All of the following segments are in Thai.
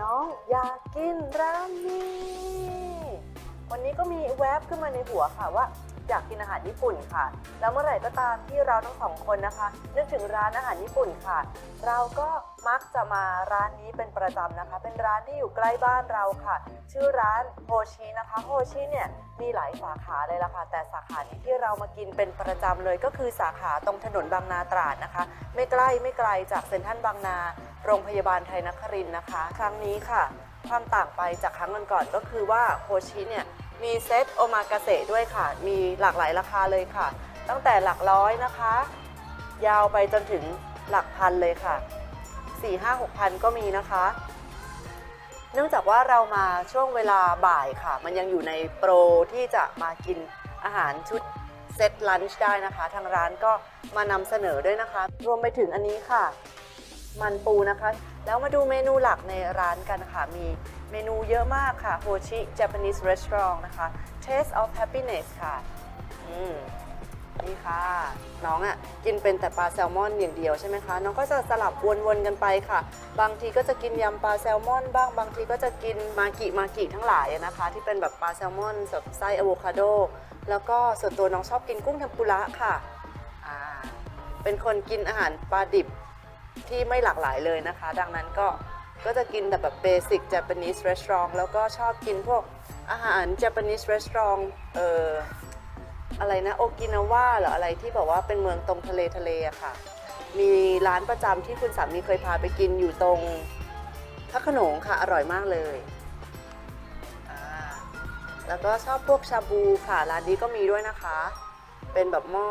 น้องอยากกินราเมงวันนี้ก็มีแวบขึ้นมาในหัวค่ะว่า อยากกินอาหารญี่ปุ่นค่ะ แล้วเมื่อไหร่ก็ตามที่เราทั้งสองคนนะคะ นึกถึงร้านอาหารญี่ปุ่นค่ะ เราก็มักจะมาร้านนี้เป็นประจำนะคะ เป็นร้านที่อยู่ใกล้บ้านเราค่ะ ชื่อร้านโฮชินะคะโฮชิเนี่ยมีหลายสาขาเลยล่ะค่ะ แต่สาขานี้ที่เรามากินเป็นประจำเลยก็คือสาขาตรงถนนบางนาตราดนะคะ ไม่ใกล้ไม่ไกลจากเซ็นทรัลบางนาโรงพยาบาลไทยนครินนะคะ ครั้งนี้ค่ะ ความต่างไปจากครั้งก่อนๆก็คือว่าโฮชิเนี่ย มีเซตโอมากาเสะด้วยค่ะ มีหลากหลายราคาเลยค่ะ ตั้งแต่หลักร้อยนะคะ ยาวไปจนถึงหลักพันเลยค่ะ 4 5 6พันก็มีนะคะ เนื่องจากว่าเรามาช่วงเวลาบ่ายค่ะ มันยังอยู่ในโปรที่จะมากินอาหารชุดเซตลันช์ได้นะคะ ทางร้านก็มานำเสนอด้วยนะคะ รวมไปถึงอันนี้ค่ะ มันปูนะคะ แล้วมาดูเมนูหลักในร้านกันค่ะ มี เมนูเยอะมากค่ะโฮชิ Japanese Restaurant นะคะ Taste of Happiness ค่ะ อืมนี่ค่ะ น้องอะ่ะกินเป็นแต่ปลาแซลมอนอย่างเดียวใช่ไหมคะ น้องก็จะสลับวนๆกันไปค่ะ บางทีก็จะกินยำปลาแซลมอน บ้าง บางทีก็จะกินมากิมากิทั้งหลายนะคะ ที่เป็นแบบปลาแซลมอนแบบไส้อะโวคาโด แล้วก็ส่วนตัวน้องชอบกินกุ้งเทมปุระค่ะ อ่า เป็นคนกินอาหารปลาดิบที่ไม่หลากหลายเลยนะคะ ดังนั้นก็ ก็จะกินแต่แบบเบสิก Japanese restaurant แล้วก็ชอบกินพวกอาหาร Japanese restaurant เอ่ออะไรนะโอกินาวาหรืออะไรที่แบบว่าเป็นเมืองตรงทะเลทะเลอะค่ะ มีร้านประจำที่คุณสามีเคยพาไปกินอยู่ตรงพระขนงค่ะ อร่อยมากเลยแล้วก็ชอบพวกชาบูค่ะ ร้านนี้ก็มีด้วยนะคะ เป็นแบบหม้อ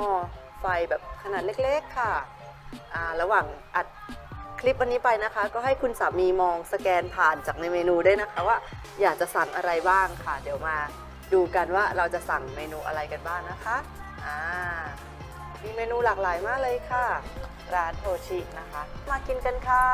ไฟแบบขนาดเล็กๆค่ะ ระหว่างอัด คลิปวันนี้ไปนะคะ ก็ให้คุณสามีมองสแกนผ่านจากในเมนูได้นะคะว่าอยากจะสั่งอะไรบ้างค่ะ เดี๋ยวมาดูกันว่าเราจะสั่งเมนูอะไรกันบ้างนะคะอ่ามีเมนูหลากหลายมากเลยค่ะ ร้านโทชินะคะ มากินกันค่ะ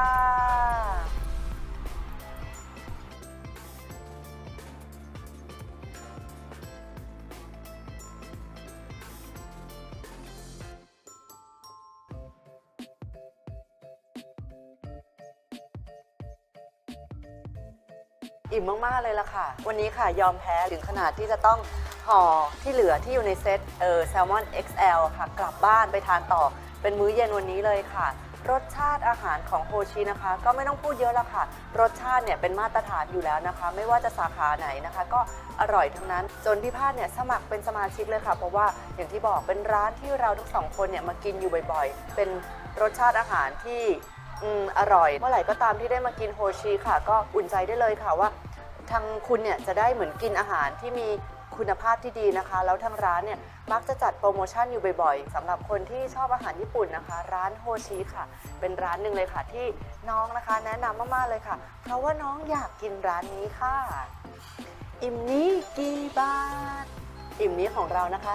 อิ่มมากๆเลยล่ะค่ะ วันนี้ค่ะยอมแพ้ถึงขนาดที่จะต้องห่อที่เหลือที่อยู่ในเซตเออแซลมอน XL ค่ะ กลับบ้านไปทานต่อเป็นมื้อเย็นวันนี้เลยค่ะ รสชาติอาหารของโฮชินะคะ ก็ไม่ต้องพูดเยอะละค่ะ รสชาติเนี่ยเป็นมาตรฐานอยู่แล้วนะคะ ไม่ว่าจะสาขาไหนนะคะ ก็อร่อยทั้งนั้น จนพี่พาดเนี่ยสมัครเป็นสมาชิกเลยค่ะ เพราะว่าอย่างที่บอกเป็นร้านที่เราทั้งสองคนเนี่ยมากินอยู่บ่อยๆ เป็นรสชาติอาหารที่ อืมอร่อย เมื่อไหร่ก็ตามที่ได้มากินโฮชิค่ะ ก็อุ่นใจได้เลยค่ะว่า ทางคุณเนี่ยจะได้เหมือนกินอาหารที่มีคุณภาพที่ดีนะคะ แล้วทางร้านเนี่ยมักจะจัดโปรโมชั่นอยู่บ่อยๆสำหรับคนที่ชอบอาหารญี่ปุ่นนะคะ ร้านโฮชิค่ะ เป็นร้านหนึ่งเลยค่ะที่น้องนะคะ แนะนำมากๆเลยค่ะ เพราะว่าน้องอยากกินร้านนี้ค่ะ อิ่มนี้กี่บาท อิ่มนี้ของเรานะคะ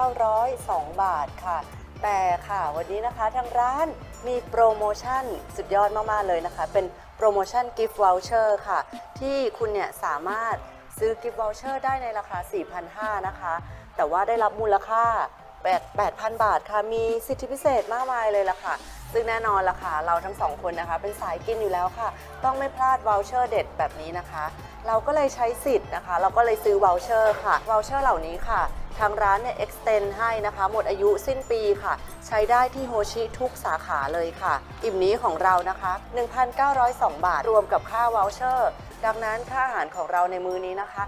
1,902 บาทค่ะ แต่ค่ะวันนี้นะคะทางร้าน มีโปรโมชั่นสุดยอดมาก ๆ เลยนะคะ เป็นโปรโมชั่น Gift Voucher ค่ะ ที่คุณเนี่ยสามารถซื้อ Gift Voucher ได้ในราคา 4,500 นะคะ แต่ว่าได้รับมูลค่า8 8,000 บาทค่ะ มีสิทธิพิเศษมากมายเลยล่ะค่ะ ซึ่งแน่นอนล่ะค่ะ เราทั้งสองคนนะคะ เป็นสายกินอยู่แล้วค่ะ ต้องไม่พลาด voucher เด็ดแบบนี้นะคะ เราก็เลยใช้สิทธิ์นะคะ เราก็เลยซื้อ voucher ค่ะ voucher เหล่านี้ค่ะ ทางร้านเนี่ย extend ให้นะคะ หมดอายุสิ้นปีค่ะ ใช้ได้ที่โฮชิทุกสาขาเลยค่ะ อิ่มนี้ของเรานะคะ 1,902 บาท รวมกับค่า voucher ดังนั้นค่าอาหารของเราในมื้อนี้นะคะ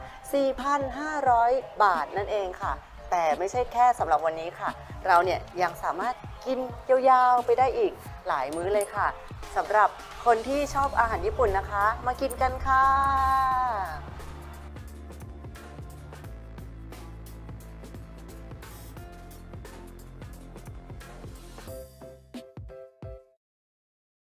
4,500 บาทนั่นเองค่ะ แต่ไม่ใช่แค่สำหรับวันนี้ค่ะ เราเนี่ยยังสามารถกินยาวๆไปได้อีกหลายมื้อเลยค่ะสำหรับคนที่ชอบอาหารญี่ปุ่นนะคะ มากินกันค่ะ